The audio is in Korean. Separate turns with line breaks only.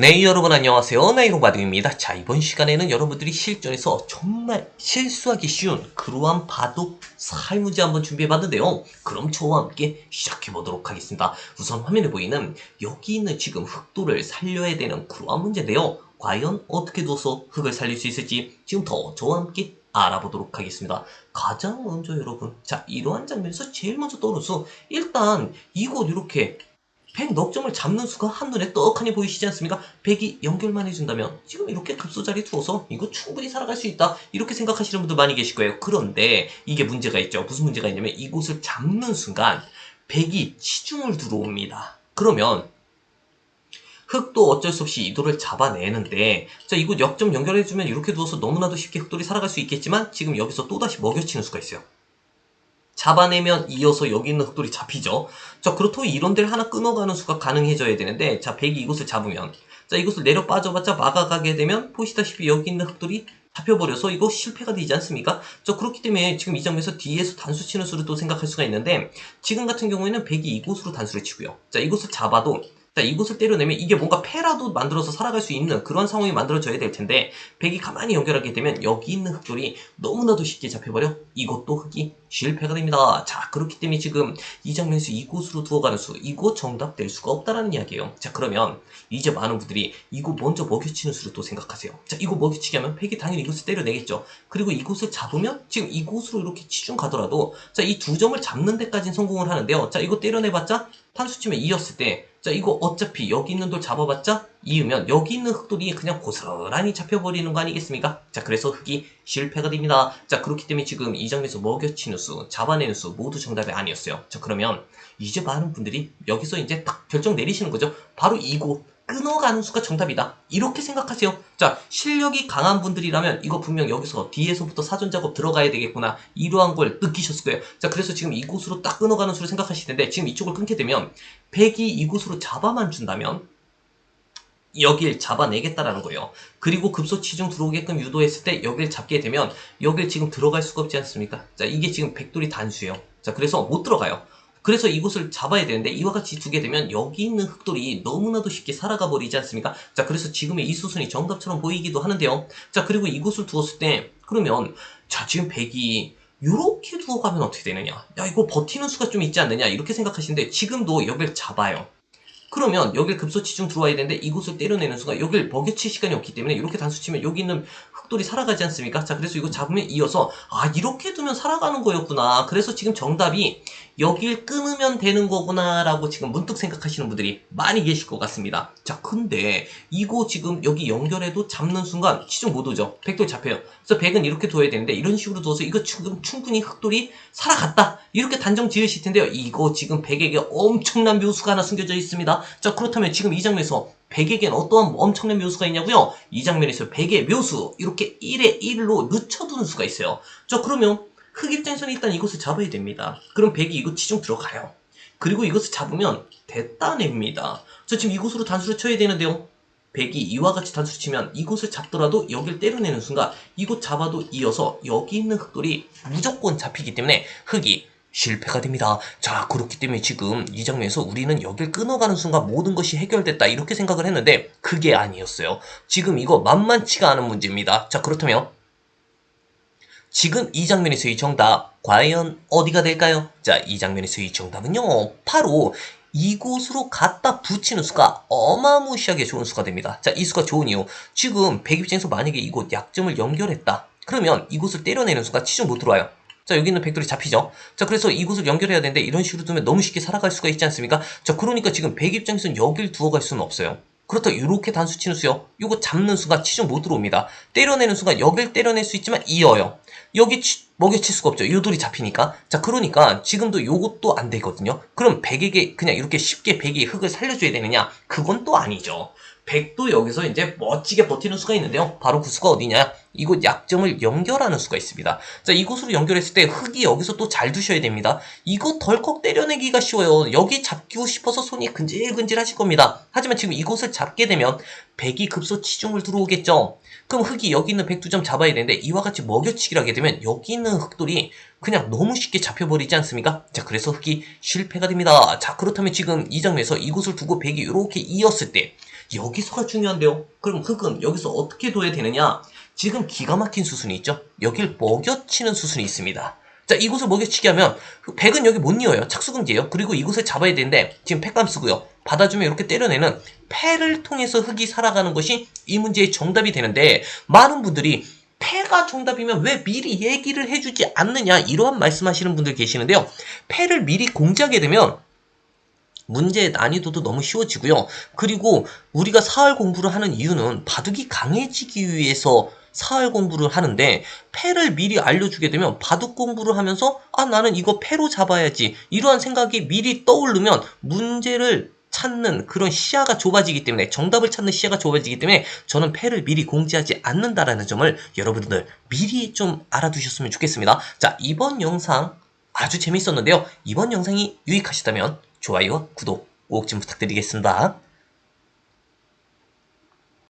네, 여러분 안녕하세요. 나이로바둑입니다. 자, 이번 시간에는 여러분들이 실전에서 정말 실수하기 쉬운 그러한 바둑 살무지 한번 준비해봤는데요. 그럼 저와 함께 시작해보도록 하겠습니다. 우선 화면에 보이는 여기 있는 지금 흑도를 살려야 되는 그러한 문제인데요. 과연 어떻게 둬서 흑을 살릴 수 있을지 지금부터 저와 함께 알아보도록 하겠습니다. 가장 먼저 여러분, 자, 이러한 장면에서 제일 먼저 떠오르는 수, 일단 이곳 이렇게 100 넉점을 잡는 수가 한눈에 떡하니 보이시지 않습니까? 100이 연결만 해준다면 지금 이렇게 급소 자리 두어서 이거 충분히 살아갈 수 있다 이렇게 생각하시는 분들 많이 계실 거예요. 그런데 이게 문제가 있죠. 무슨 문제가 있냐면 이곳을 잡는 순간 100이 치중을 들어옵니다. 그러면 흑도 어쩔 수 없이 이도를 잡아내는데 자 이곳 역점 연결해주면 이렇게 두어서 너무나도 쉽게 흑돌이 살아갈 수 있겠지만 지금 여기서 또다시 먹여치는 수가 있어요. 잡아내면 이어서 여기 있는 흑돌이 잡히죠. 자, 그렇다고 이런 데를 하나 끊어가는 수가 가능해져야 되는데, 자, 100이 이곳을 잡으면, 자, 이곳을 내려 빠져봤자 막아가게 되면, 보시다시피 여기 있는 흑돌이 잡혀버려서 이거 실패가 되지 않습니까? 자, 그렇기 때문에 지금 이 장면에서 뒤에서 단수 치는 수를 또 생각할 수가 있는데, 지금 같은 경우에는 100이 이곳으로 단수를 치고요. 자, 이곳을 잡아도, 자, 이곳을 때려내면 이게 뭔가 패라도 만들어서 살아갈 수 있는 그런 상황이 만들어져야 될 텐데, 100이 가만히 연결하게 되면 여기 있는 흑돌이 너무나도 쉽게 잡혀버려 이것도 흑이 실패가 됩니다. 자, 그렇기 때문에 지금 이 장면에서 이곳으로 두어가는 수, 이곳 정답 될 수가 없다라는 이야기예요. 자, 그러면 이제 많은 분들이 이곳 먼저 먹여치는 수를 또 생각하세요. 자, 이곳 먹여치기 하면 팩이 당연히 이곳을 때려내겠죠. 그리고 이곳을 잡으면 지금 이곳으로 이렇게 치중 가더라도 자, 이 두 점을 잡는 데까지는 성공을 하는데요. 자, 이거 때려내봤자 탄수 치면 이었을 때 자, 이거 어차피 여기 있는 돌 잡아봤자 이으면 여기 있는 흑돌이 그냥 고스란히 잡혀버리는 거 아니겠습니까? 자, 그래서 흑이 실패가 됩니다. 자, 그렇기 때문에 지금 이 장면에서 먹여치는 수, 잡아내는 수 모두 정답이 아니었어요. 자, 그러면 이제 많은 분들이 여기서 이제 딱 결정 내리시는 거죠. 바로 이곳 끊어가는 수가 정답이다. 이렇게 생각하세요. 자, 실력이 강한 분들이라면 이거 분명 여기서 뒤에서부터 사전 작업 들어가야 되겠구나. 이러한 걸 느끼셨을 거예요. 자, 그래서 지금 이곳으로 딱 끊어가는 수를 생각하실 텐데 지금 이쪽을 끊게 되면 100이 이곳으로 잡아만 준다면 여길 잡아내겠다라는 거예요. 그리고 급소 치 중 들어오게끔 유도했을 때 여길 잡게 되면 여길 지금 들어갈 수가 없지 않습니까? 자, 이게 지금 백돌이 단수예요. 자, 그래서 못 들어가요. 그래서 이곳을 잡아야 되는데 이와 같이 두게 되면 여기 있는 흑돌이 너무나도 쉽게 살아가 버리지 않습니까? 자, 그래서 지금의 이 수순이 정답처럼 보이기도 하는데요. 자, 그리고 이곳을 두었을 때 그러면 자, 지금 백이 요렇게 두어가면 어떻게 되느냐? 야, 이거 버티는 수가 좀 있지 않느냐? 이렇게 생각하시는데 지금도 여길 잡아요. 그러면 여길 급소치 중 들어와야 되는데 이곳을 때려내는 순간 여길 먹여칠 시간이 없기 때문에 이렇게 단수 치면 여기 있는 흑돌이 살아가지 않습니까? 자 그래서 이거 잡으면 이어서 아 이렇게 두면 살아가는 거였구나. 그래서 지금 정답이 여길 끊으면 되는 거구나 라고 지금 문득 생각하시는 분들이 많이 계실 것 같습니다. 자 근데 이거 지금 여기 연결해도 잡는 순간 치중 못 오죠. 백돌 잡혀요. 그래서 백은 이렇게 둬야 되는데 이런 식으로 둬서 이거 지금 충분히 흑돌이 살아갔다. 이렇게 단정 지으실 텐데요. 이거 지금 백에게 엄청난 묘수가 하나 숨겨져 있습니다. 자 그렇다면 지금 이 장면에서 100에겐 어떠한 엄청난 묘수가 있냐고요? 이 장면에서 100의 묘수 이렇게 1에 1로 늦춰두는 수가 있어요. 자 그러면 흑 입장에서는 일단 이곳을 잡아야 됩니다. 그럼 100이 이곳 치중 들어가요. 그리고 이것을 잡으면 됐다 냅니다. 자 지금 이곳으로 단수를 쳐야 되는데요. 100이 이와 같이 단수 치면 이곳을 잡더라도 여길 때려내는 순간 이곳 잡아도 이어서 여기 있는 흑돌이 무조건 잡히기 때문에 흑이 실패가 됩니다. 자, 그렇기 때문에 지금 이 장면에서 우리는 여길 끊어가는 순간 모든 것이 해결됐다 이렇게 생각을 했는데 그게 아니었어요. 지금 이거 만만치가 않은 문제입니다. 자, 그렇다면 지금 이 장면에서의 정답 과연 어디가 될까요? 자, 이 장면에서의 정답은요. 바로 이곳으로 갖다 붙이는 수가 어마무시하게 좋은 수가 됩니다. 자, 이 수가 좋은 이유. 지금 백입장에서 만약에 이곳 약점을 연결했다. 그러면 이곳을 때려내는 수가 치중 못 들어와요. 자, 여기 있는 백돌이 잡히죠? 자, 그래서 이곳을 연결해야 되는데 이런 식으로 두면 너무 쉽게 살아갈 수가 있지 않습니까? 자, 그러니까 지금 백 입장에서는 여길 두어 갈 수는 없어요. 그렇다고 이렇게 단수 치는 수요. 요거 잡는 수가 치중 못 들어옵니다. 때려내는 수가 여길 때려낼 수 있지만 이어요. 여기 치, 먹여칠 수가 없죠. 요 돌이 잡히니까. 자, 그러니까 지금도 요것도 안 되거든요. 그럼 백에게 그냥 이렇게 쉽게 백이 흙을 살려줘야 되느냐? 그건 또 아니죠. 백도 여기서 이제 멋지게 버티는 수가 있는데요. 바로 그 수가 어디냐? 이곳 약점을 연결하는 수가 있습니다. 자, 이곳으로 연결했을 때 흙이 여기서 또 잘 두셔야 됩니다. 이거 덜컥 때려내기가 쉬워요. 여기 잡고 싶어서 손이 근질근질 하실 겁니다. 하지만 지금 이곳을 잡게 되면 백이 급소 치중을 들어오겠죠. 그럼 흙이 여기 있는 백두점 잡아야 되는데 이와 같이 먹여치기를 하게 되면 여기 있는 흙돌이 그냥 너무 쉽게 잡혀버리지 않습니까? 자, 그래서 흙이 실패가 됩니다. 자, 그렇다면 지금 이 장면에서 이곳을 두고 백이 이렇게 이었을 때 여기서가 중요한데요. 그럼 흙은 여기서 어떻게 둬야 되느냐? 지금 기가 막힌 수순이 있죠. 여길 먹여치는 수순이 있습니다. 자, 이곳을 먹여치게 하면 그 백은 여기 못 이어요. 착수금지예요. 그리고 이곳을 잡아야 되는데 지금 팩감 쓰고요. 받아주면 이렇게 때려내는 패를 통해서 흙이 살아가는 것이 이 문제의 정답이 되는데 많은 분들이 패가 정답이면 왜 미리 얘기를 해주지 않느냐 이러한 말씀하시는 분들 계시는데요. 패를 미리 공지하게 되면 문제의 난이도도 너무 쉬워지고요. 그리고 우리가 사활 공부를 하는 이유는 바둑이 강해지기 위해서 사활 공부를 하는데 패를 미리 알려주게 되면 바둑 공부를 하면서 아 나는 이거 패로 잡아야지 이러한 생각이 미리 떠오르면 문제를 찾는 그런 시야가 좁아지기 때문에 정답을 찾는 시야가 좁아지기 때문에 저는 패를 미리 공지하지 않는다라는 점을 여러분들 미리 좀 알아두셨으면 좋겠습니다. 자 이번 영상 아주 재밌었는데요. 이번 영상이 유익하셨다면 좋아요와 구독 꼭 좀 부탁드리겠습니다.